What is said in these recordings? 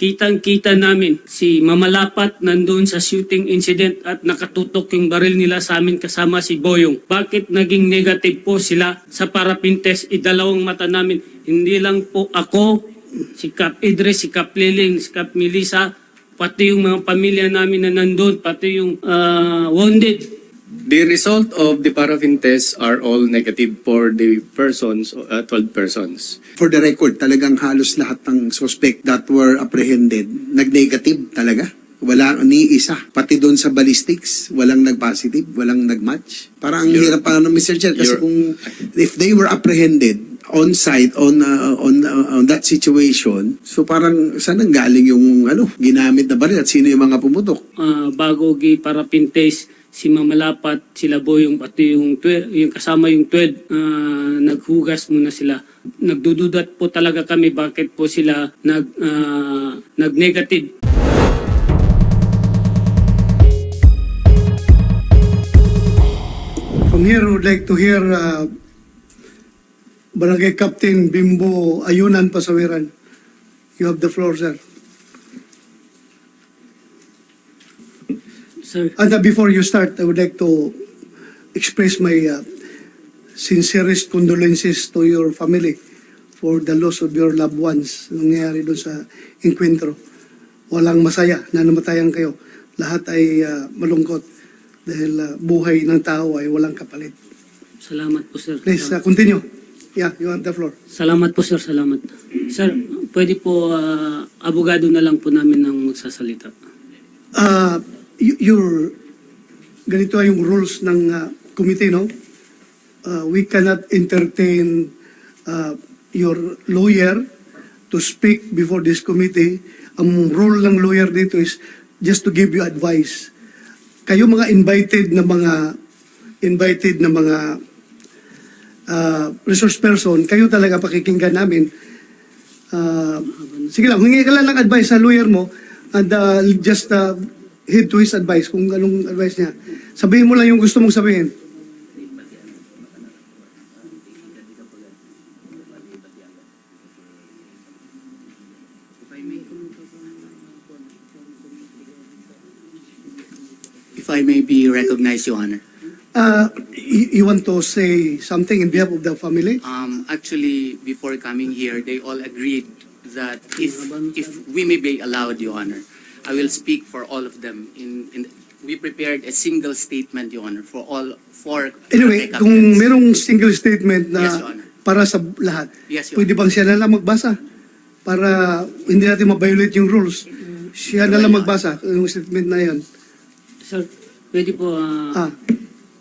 kitang-kita namin si Mamalapat nandun sa shooting incident at nakatutok yung baril nila sa amin kasama si Boyong. Bakit naging negative po sila sa parapintes? Idalawang mata namin. Hindi lang po ako, si Kap Idris, si Kap Liling, si Kap Melissa, pati yung mga pamilya namin na nandun, pati yung ah, wounded. The result of the paraffin tests are all negative for the persons, uh, 12 persons. For the record, talagang halos lahat ng suspect that were apprehended, nag-negative talaga. Wala ni isa. Pati doon sa ballistics, walang nag-positive, walang nag-match. Parang ang You're- hirap pa ng Mr. Chair kasi kung if they were apprehended on site on uh, on uh, on that situation so parang saan nang galing yung ano ginamit na baril at sino yung mga pumutok ah, bago gi para pintes si Mamalapat, sila Boyong, pati yung, 12, yung kasama yung 12, ah, naghugas muna sila. Nagdududat po talaga kami bakit po sila nag, ah, nag-negative. From here, would like to hear uh, Barangay Captain Bimbo Ayunan Pasawiran. You have the floor, sir. Sir, And uh, before you start, I would like to express my uh, sincerest condolences to your family for the loss of your loved ones nangyayari doon sa encuentro. Walang masaya na namatayan kayo. Lahat ay uh, malungkot dahil uh, buhay ng tao ay walang kapalit. salamat po sir. Please uh, continue. Yeah, you have the floor. Salamat po sir, salamat. Sir, pwede po ah, abogado na lang po namin ang magsasalita. Uh, y- your, ganito yung rules ng uh, committee, no? Uh, we cannot entertain uh, your lawyer to speak before this committee. Ang role ng lawyer dito is just to give you advice. Kayo mga invited na mga invited na mga uh, resource person, kayo talaga pakikinggan namin. Uh, sige lang, hingi ka lang ng advice sa lawyer mo and uh, just uh, heed to his advice kung anong advice niya. Sabihin mo lang yung gusto mong sabihin. If I may be recognized, Your Honor. Uh, you, you want to say something in behalf of the family? Um, actually, before coming here, they all agreed that if, if we may be allowed, Your Honor, I will speak for all of them. In, in, we prepared a single statement, Your Honor, for all four. Anyway, kung merong single statement na Yes, para sa lahat, Yes, Your pwede bang siya na lang magbasa? Para hindi natin ma-violate yung rules. Siya na lang magbasa yung statement na yun. Sir, pwede po ah, Ah,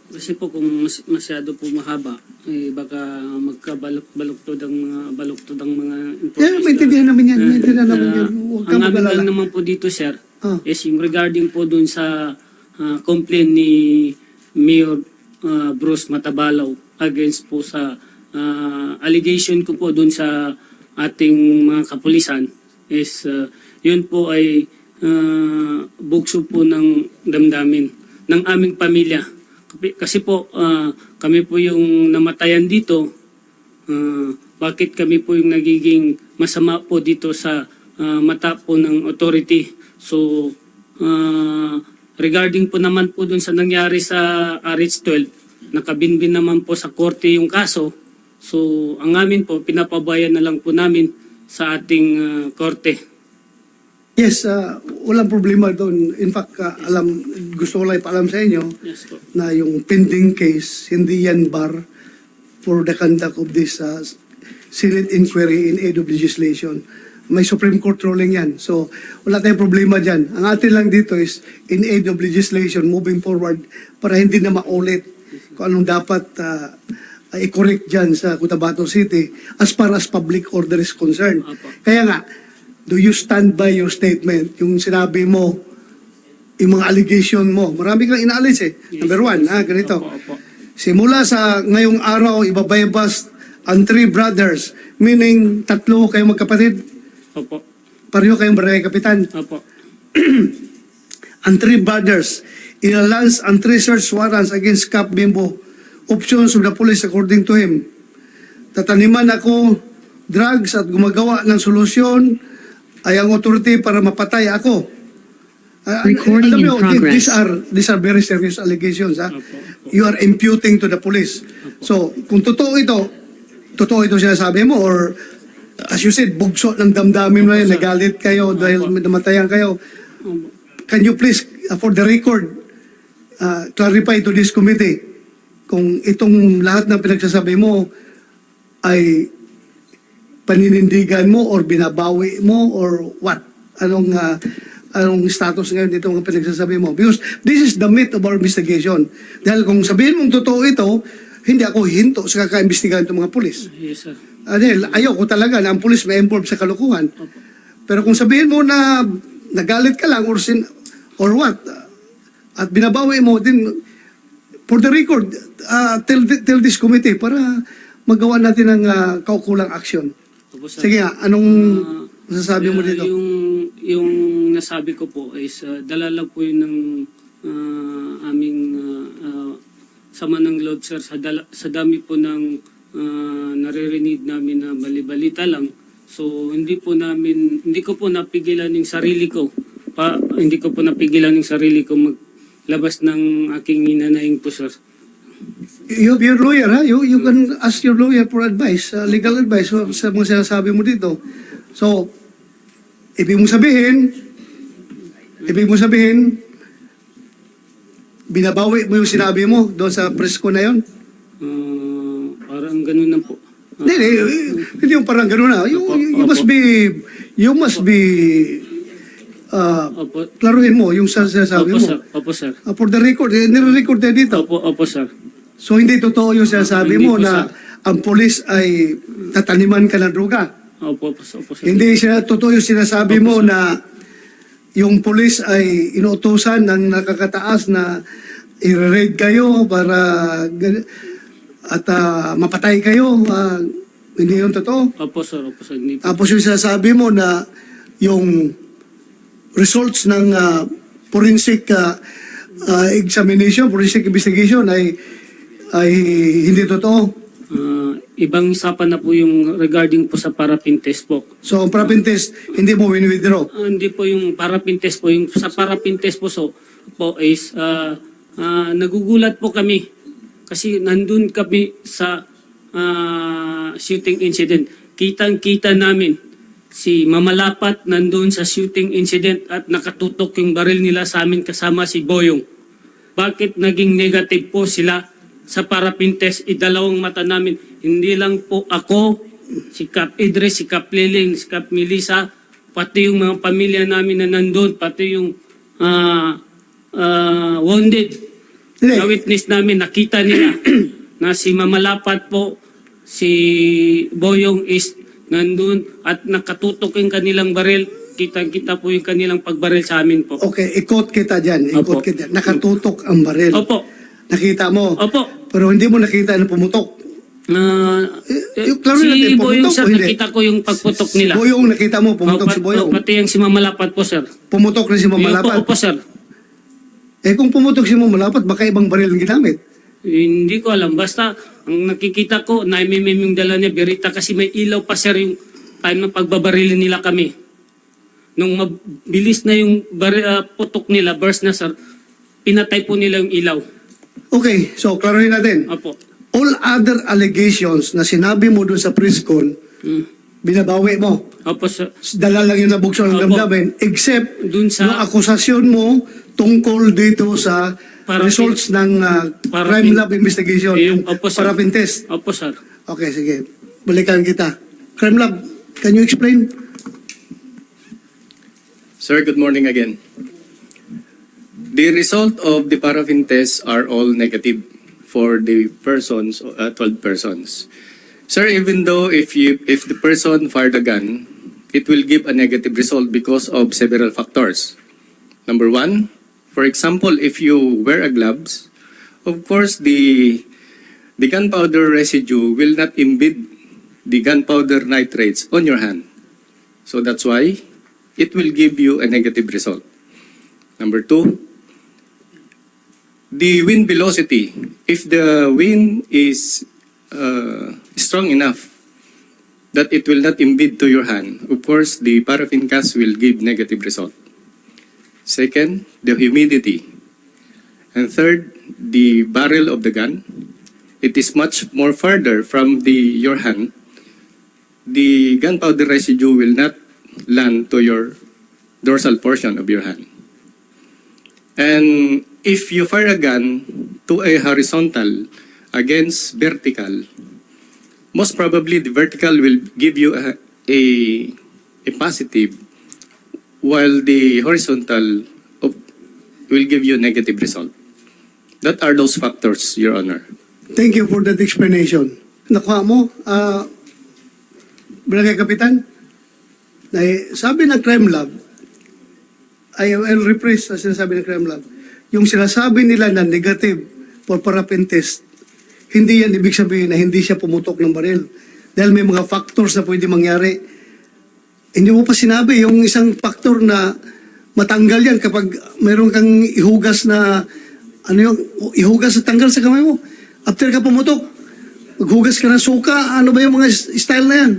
Kasi po kung mas, masyado po mahaba, eh baka magkabalok-baloktod ang mga baloktod ang mga yeah, maintindihan namin yan. Maintindihan namin yan. Huwag ka ang amin mag-alala. lang naman po dito, sir, Ah. is yung regarding po dun sa ah, complaint ni Mayor ah, Bruce Matabalaw against po sa ah, allegation ko po dun sa ating mga kapulisan is ah, yun po ay ah, bugso po ng damdamin ng aming pamilya. Kasi po ah, kami po yung namatayan dito Ah, bakit kami po yung nagiging masama po dito sa ah, mata po ng authority. So, ah, regarding po naman po dun sa nangyari sa RH12, nakabinbin naman po sa korte yung kaso. So, ang amin po, pinapabayan na lang po namin sa ating ah, korte. Yes, uh, walang problema doon. In fact, uh, alam, gusto ko lang ipaalam sa inyo Yes po. na yung pending case, hindi yan bar for the conduct of this uh, Senate inquiry in aid of legislation. May Supreme Court ruling yan. So, wala tayong problema dyan. Ang atin lang dito is in aid of legislation moving forward para hindi na maulit kung anong dapat uh, i-correct dyan sa Cotabato City as far as public order is concerned. Kaya nga, do you stand by your statement? Yung sinabi mo, yung mga allegation mo. Marami kang inaalis eh. Yes, Number one, yes. ha, ganito. Opo, opo. Simula sa ngayong araw, ibabaybas ang three brothers, meaning tatlo kayong magkapatid, Opo. pareho kayong barangay kapitan. Opo. Ang three brothers, ilalans ang three search warrants against Cap Bimbo. Options of the police according to him. Tataniman ako drugs at gumagawa ng solusyon ay ang authority para mapatay ako. Ah, Recording alam in nyo, thi- progress. These are, these are very serious allegations. Ha? Opo, opo. You are imputing to the police. So, kung totoo ito, totoo ito sinasabi mo or as you said, bugso ng damdamin mo yan, Opo, nagalit kayo dahil Opo. namatayan kayo. Opo. Can you please, uh, for the record, uh, clarify to this committee kung itong lahat ng pinagsasabi mo ay paninindigan mo or binabawi mo or what? Anong uh, anong status ngayon dito mga pinagsasabi mo? Because this is the meat of our investigation. Dahil kung sabihin mong totoo ito, hindi ako hinto sa kakaimbestigahan ng mga pulis. Yes, sir. Ah, Dahil ayoko talaga na ang pulis may involved sa kalukuhan. Pero kung sabihin mo na nagalit ka lang or, sin, or what, at binabawi mo din, for the record, uh, tell, tell this committee para magawa natin ng uh, kaukulang action. Sir. Sige nga, anong Ah, masasabi mo Ah, dito? yung, yung nasabi ko po is uh, dala po yun ng ah, aming ah, ah, sama ng loob sir sa, dala, sa dami po ng ah, naririnig namin na balibalita lang. So hindi po namin hindi ko po napigilan yung sarili ko. Pa, hindi ko po napigilan yung sarili ko maglabas ng aking hinanaing po sir. You have your lawyer, ha? You, you can ask your lawyer for advice, uh, legal advice sa sa mga sinasabi mo dito. So, ibig mong sabihin, ibig mong sabihin, binabawi mo yung sinabi mo doon sa presko na yon? Ah, parang ganun na po. Hindi, hindi, hindi yung parang gano'n na. You, Opo, you, you must opo. be, you must be, uh, opo, klaruhin mo yung sa sinasabi opo mo. sir. Opo sir. Uh, for the record, eh, nire-record na dito. Opo, opo sir. So hindi totoo yung sinasabi Hindi mo po, na ang polis ay tataniman ka ng droga. Opo, opo, opo sir. Hindi siya totoo yung sinasabi mo na yung polis ay inuutosan ng nakakataas na i-raid kayo para gan- at ah, mapatay kayo. Ah, hindi yun totoo. Opo sir, opo sir. Hindi po. Tapos yung sinasabi mo na yung results ng ah, forensic ah, ah, examination, forensic investigation ay ay hindi totoo. Ah, ibang usapan na po yung regarding po sa parapin test po. So, ang parapin test, hindi mo win-withdraw. Ah, hindi po yung parapin test po. Yung sa parapin test po, so, po is ah, ah, nagugulat po kami kasi nandun kami sa ah, shooting incident. Kitang-kita namin si Mamalapat nandun sa shooting incident at nakatutok yung baril nila sa amin kasama si Boyong. Bakit naging negative po sila sa parapin test? Idalawang mata namin. Hindi lang po ako, si Cap Idris, si Cap Liling, si Cap Melissa, pati yung mga pamilya namin na nandun, pati yung ah, ah, wounded na witness namin, nakita nila na si Mamalapat po, si Boyong is nandun at nakatutok yung kanilang baril. Kitang-kita po yung kanilang pagbaril sa amin po. Okay, ikot kita dyan. Ikot Opo. kita. Nakatutok ang baril. Opo. Nakita mo. Opo. Pero hindi mo nakita na pumutok. Ah, Eh, eh, yung klaro si natin, Boyong pumutok sir, o hindi? nakita ko yung pagputok nila. Boyong nakita mo, pumutok Oh, si Boyong. pati yung si Mamalapat po, sir. Pumutok rin si Yung po, Mamalapat. opo, sir. Eh kung pumutok si Mamalapat, baka ibang baril ang ginamit. Hindi ko alam. Basta, ang nakikita ko, naimimim yung dala niya, Berita, kasi may ilaw pa, sir, yung time na pagbabarilin nila kami. Nung mabilis na yung bari, ah, putok nila, burst na, sir, pinatay po nila yung ilaw. Okay, so klaruhin natin. Opo. All other allegations na sinabi mo dun sa press con, Mm. binabawi mo. Opo, sir. Dala lang yung nabukso ng Opo. damdamin, except Dun sa- yung akusasyon mo tungkol dito sa Parapin- results ng uh, Parapin- crime lab investigation, yung opo, sir. parapin test. Opo, sir. Okay, sige. Balikan kita. Crime lab, can you explain? Sir, good morning again. The result of the paraffin tests are all negative for the persons, uh, 12 persons. Sir, even though if you if the person fired a gun, it will give a negative result because of several factors. Number one, for example, if you wear a gloves, of course the the gunpowder residue will not embed the gunpowder nitrates on your hand. So that's why it will give you a negative result. Number two, the wind velocity. If the wind is uh, strong enough, that it will not imbib to your hand, of course, the paraffin gas will give negative result. Second, the humidity. And third, the barrel of the gun. It is much more further from the your hand. The gunpowder residue will not land to your dorsal portion of your hand. And if you fire a gun to a horizontal against vertical, most probably the vertical will give you a, a, a positive, while the horizontal will give you a negative result. That are those factors, Your Honor. Thank you for that explanation. Nakuha mo, ah, Barangay Kapitan, na sabi ng crime lab, I will rephrase ang sinasabi ng crime lab, yung sinasabi nila na negative for paraffin test, hindi yan ibig sabihin na hindi siya pumutok ng baril. Dahil may mga factors na pwede mangyari. Hindi mo pa sinabi yung isang factor na matanggal yan kapag mayroon kang ihugas na ano yung ihugas sa tanggal sa kamay mo. After ka pumutok, maghugas ka ng suka, ano ba yung mga style na yan?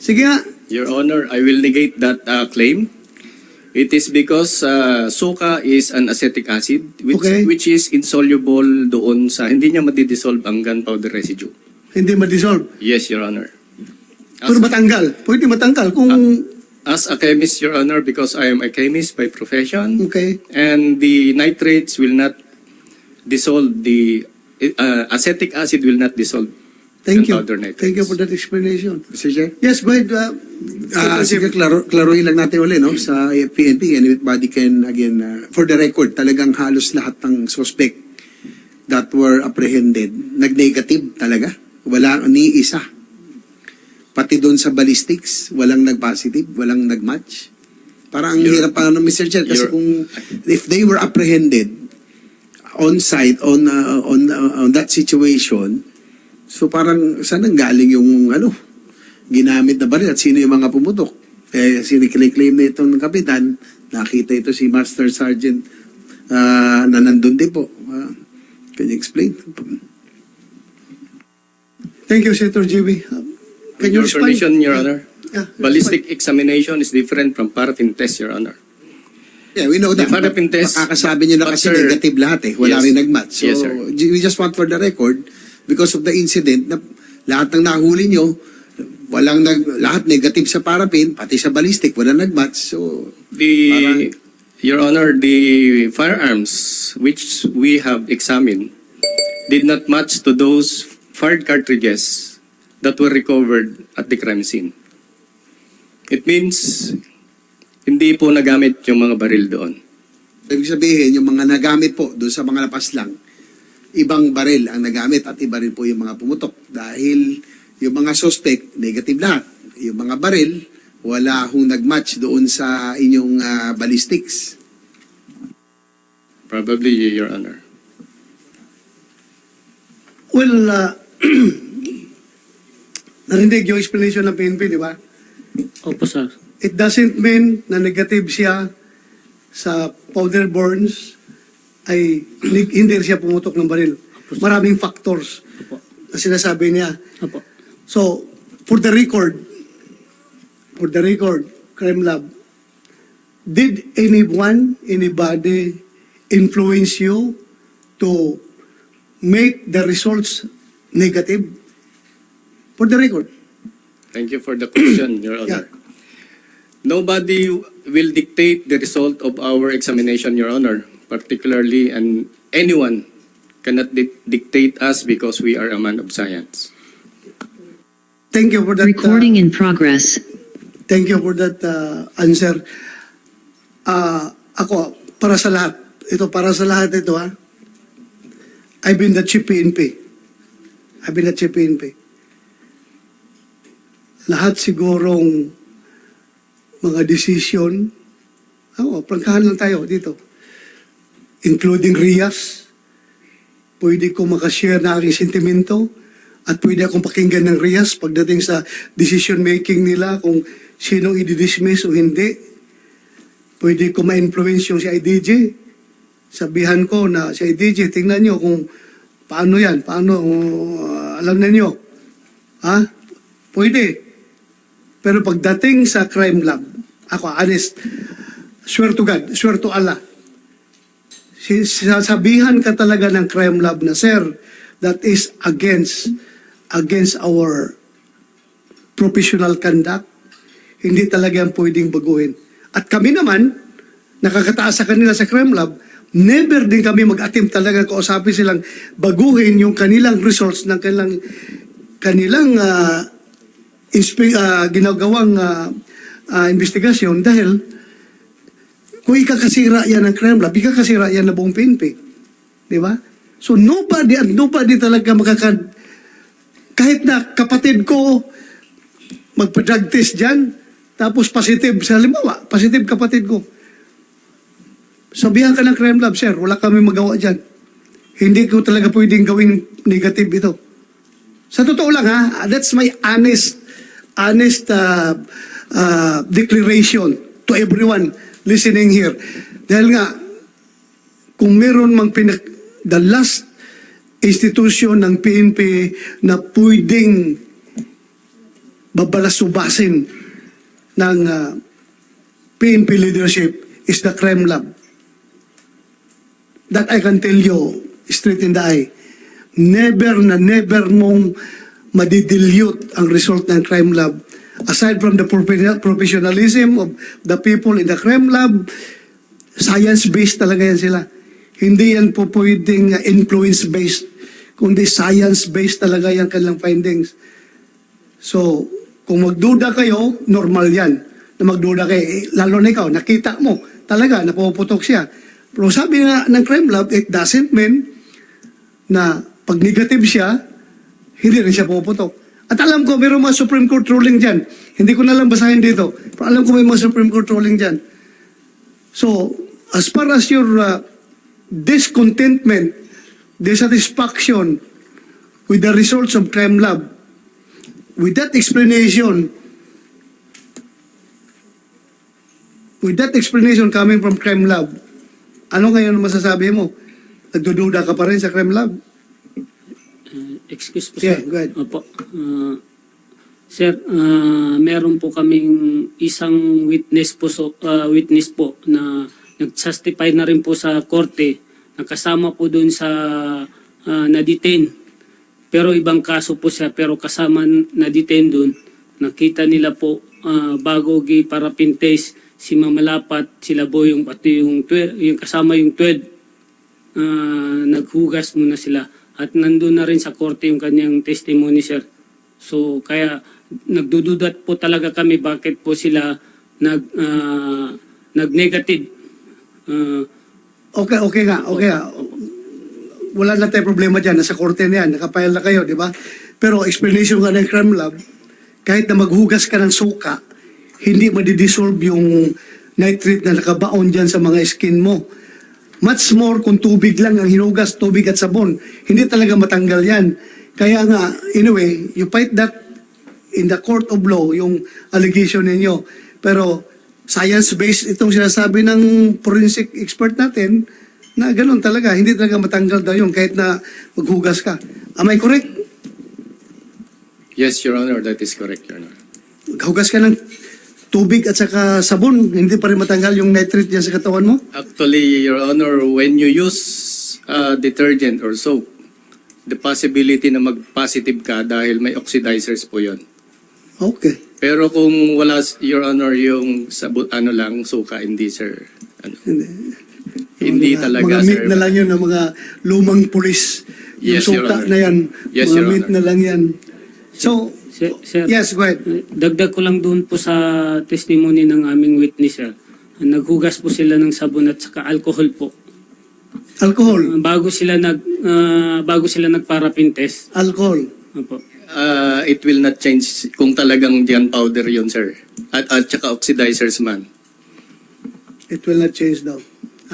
Sige nga. Your Honor, I will negate that uh, claim. It is because uh, suka is an acetic acid which, Okay. which is insoluble doon sa hindi niya madidissolve ang gunpowder residue. Hindi ma-dissolve. Yes, Your Honor. As, Pero matanggal. Pwede matanggal. Kung, as a chemist, Your Honor, because I am a chemist by profession, okay. and the nitrates will not dissolve the uh, acetic acid will not dissolve Thank you. Thank you for that explanation. Mr. Chair? Yes, ahead. Uh, Ah, sige, klaro, klaruhin lang natin uli, no? Sa PNP, and everybody can, again, uh, for the record, talagang halos lahat ng suspect that were apprehended, nag-negative talaga. Wala ni isa. Pati doon sa ballistics, walang nag-positive, walang nag-match. Parang ang Your- hirap pa no, Mr. Chair, kasi Your- kung if they were apprehended on site, on, uh, on, uh, on that situation, so parang saan ang galing yung ano, ginamit na baril at sino yung mga pumutok. Eh, siniklaim na itong kapitan, nakita ito si Master Sergeant ah, na nandun din po. Ah, can you explain? Thank you, Senator JB. Uh, With your respond? permission, Your Honor. Yeah, Ballistic examination is different from paraffin test, Your Honor. Yeah, we know The that. paraffin test- Makakasabi nyo na kasi sir- negative lahat eh. Wala Yes. rin nag-match. So, Yes, sir. we just want for the record, because of the incident, na lahat ng nahuli nyo, walang nag, lahat negative sa paraffin, pati sa ballistic, walang nag-match. So, The, Parang- Your Honor, the firearms which we have examined did not match to those fired cartridges that were recovered at the crime scene. It means hindi po nagamit yung mga baril doon. ibig sabihin, yung mga nagamit po doon sa mga lapas lang, ibang baril ang nagamit at iba rin po yung mga pumutok. Dahil yung mga suspect, negative lahat. Yung mga baril, wala hong nag-match doon sa inyong ah, ballistics. Probably, Your Honor. Well, uh, narinig yung explanation ng PNP, di ba? Opo, sir. It doesn't mean na negative siya sa powder burns ay hindi siya pumutok ng baril. Maraming factors na sinasabi niya. So, for the record, for the record, Crime Lab, did anyone, anybody influence you to make the results negative? For the record. Thank you for the question, Your Honor. Nobody will dictate the result of our examination, Your Honor, particularly, and anyone cannot di- dictate us because we are a man of science. Thank you for that. uh, Recording in progress. Thank you for that uh, answer. Ah, ako, para sa lahat, ito para sa lahat ito ha. I've been the chief PNP. I've been the chief PNP. Lahat sigurong mga decision, ako, prangkahan lang tayo dito. Including Rias, pwede ko makashare na aking sentimento at pwede akong pakinggan ng Rias pagdating sa decision making nila kung sinong i-dismiss o hindi. Pwede ko ma-influence yung si IDJ. Sabihan ko na si IDJ, tingnan nyo kung paano yan, paano, uh, alam na. Ha? Pwede. Pero pagdating sa crime lab, ako honest, swear to God, swear to Allah, si- sasabihan ka talaga ng crime lab na, sir, that is against against our professional conduct. Hindi talaga yan pwedeng baguhin. At kami naman, nakakataas sa kanila sa crime lab, never din kami mag-attempt talaga kausapin silang baguhin yung kanilang results ng kanilang kanilang inspe- ah, ginagawang ah, ah, investigasyon dahil kung ikakasira yan ng lab, ikakasira yan na buong PNP. Di ba? So nobody at nobody talaga makaka... Kahit na kapatid ko magpa-drug test dyan, tapos positive, sa limawa, positive kapatid ko. Sabihan ka ng crime lab, sir, wala kami magawa dyan. Hindi ko talaga pwedeng gawing negative ito. Sa totoo lang ha, that's my honest, honest uh, uh, declaration to everyone listening here. Dahil nga, kung meron mang pinak... The last institution ng PNP na pwedeng babalasubasin ng uh, PNP leadership is the crime lab. That I can tell you straight in the eye. Never na never mong madidilute ang result ng crime lab. Aside from the profe- professionalism of the people in the crime lab, science-based talaga yan sila. Hindi yan po pwedeng uh, influence-based, kundi science-based talaga yan kanilang findings. So, kung magduda kayo, normal yan. Na magduda kayo, eh, lalo na ikaw, nakita mo, talaga, napuputok siya. Pero sabi nga ng crime lab, it doesn't mean na pag negative siya, hindi rin siya puputok. At alam ko, mayroong mga Supreme Court ruling dyan. Hindi ko na lang basahin dito. Pero alam ko may mga Supreme Court ruling dyan. So, as far as your uh, discontentment, dissatisfaction with the results of crime lab, with that explanation, with that explanation coming from crime lab, ano ngayon masasabi mo? Nagdududa ka pa rin sa crime lab? Uh, excuse po, Yeah, sir. go ahead. Opo. Uh, sir, uh, meron po kaming isang witness po, so, uh, witness po na nag-testify na rin po sa korte na kasama po doon sa uh, na-detain. Pero ibang kaso po siya, pero kasama na-detain doon. Nakita nila po uh, bago gi para pintes si Mamalapat, sila Boyong, pati yung, yung kasama yung 12 ah, naghugas muna sila at nandun na rin sa korte yung kanyang testimony sir. So kaya nagdududat po talaga kami bakit po sila nag ah, nag-negative. Ah, Okay, okay nga, okay nga. Wala na tayong problema dyan. Nasa korte na yan. Nakapile na kayo, di ba? Pero explanation nga ng crime lab, kahit na maghugas ka ng suka, hindi madidissolve yung nitrate na nakabaon dyan sa mga skin mo. Much more kung tubig lang ang hinugas, tubig at sabon. Hindi talaga matanggal yan. Kaya nga, anyway, you fight that in the court of law, yung allegation ninyo. Pero science-based itong sinasabi ng forensic expert natin na ganun talaga. Hindi talaga matanggal daw yun kahit na maghugas ka. Am I correct? Yes, Your Honor, that is correct, Your Honor. Maghugas ka ng tubig at saka sabon, hindi pa rin matanggal yung nitrate dyan sa katawan mo? Actually, Your Honor, when you use uh, detergent or soap, the possibility na mag-positive ka dahil may oxidizers po yon. Okay. Pero kung wala, Your Honor, yung sabu, ano lang, suka, hindi, sir. Ano, Hindi. hindi Mga- talaga, Mga sir. meat na lang yun ng mga lumang pulis. Yung Yes, Your suka na yan. Yes, mga Your Honor. na lang yan. So, sir, sir, yes, go ahead. dagdag ko lang doon po sa testimony ng aming witness sir. Naghugas po sila ng sabon at saka alcohol po. Alcohol. Bago sila nag ah, bago sila nagparapin test. Alcohol. Opo. Uh, it will not change kung talagang gunpowder yun, sir. At, at saka oxidizers man. It will not change daw.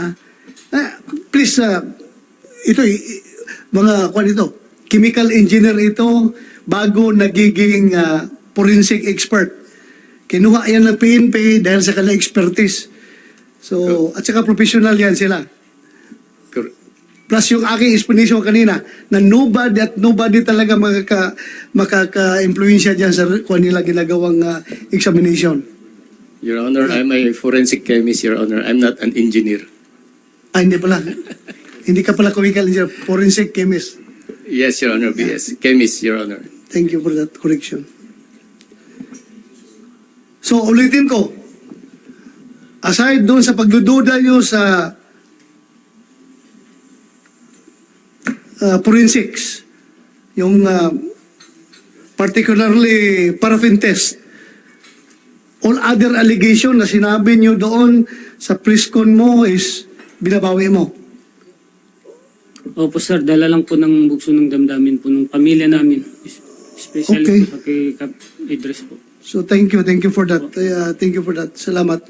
Ha? Ah, please, uh, ito, mga kwan ito, chemical engineer ito, bago nagiging ah, forensic expert. Kinuha yan ng PNP dahil sa kanilang expertise. So, at saka professional yan sila. Plus yung aking explanation kanina na nobody at nobody talaga makaka, makaka-influensya dyan sa kung nila ginagawang ah, examination. Your Honor, I'm a forensic chemist, Your Honor. I'm not an engineer. Ah, hindi pala. hindi ka pala chemical engineer, forensic chemist. Yes, Your Honor, BS. Chemist, Your Honor. Thank you for that correction. So, ulitin ko. Aside doon sa pagdududa nyo sa uh, forensics, yung uh, particularly paraffin test, all other allegation na sinabi nyo doon sa press-con mo is binabawi mo. Opo sir, dala lang po ng bugso ng damdamin po ng pamilya namin. Es- Especially Okay. po sa kay Kap Idris po. So, thank you. Thank you for that. Uh, thank you for that. Salamat.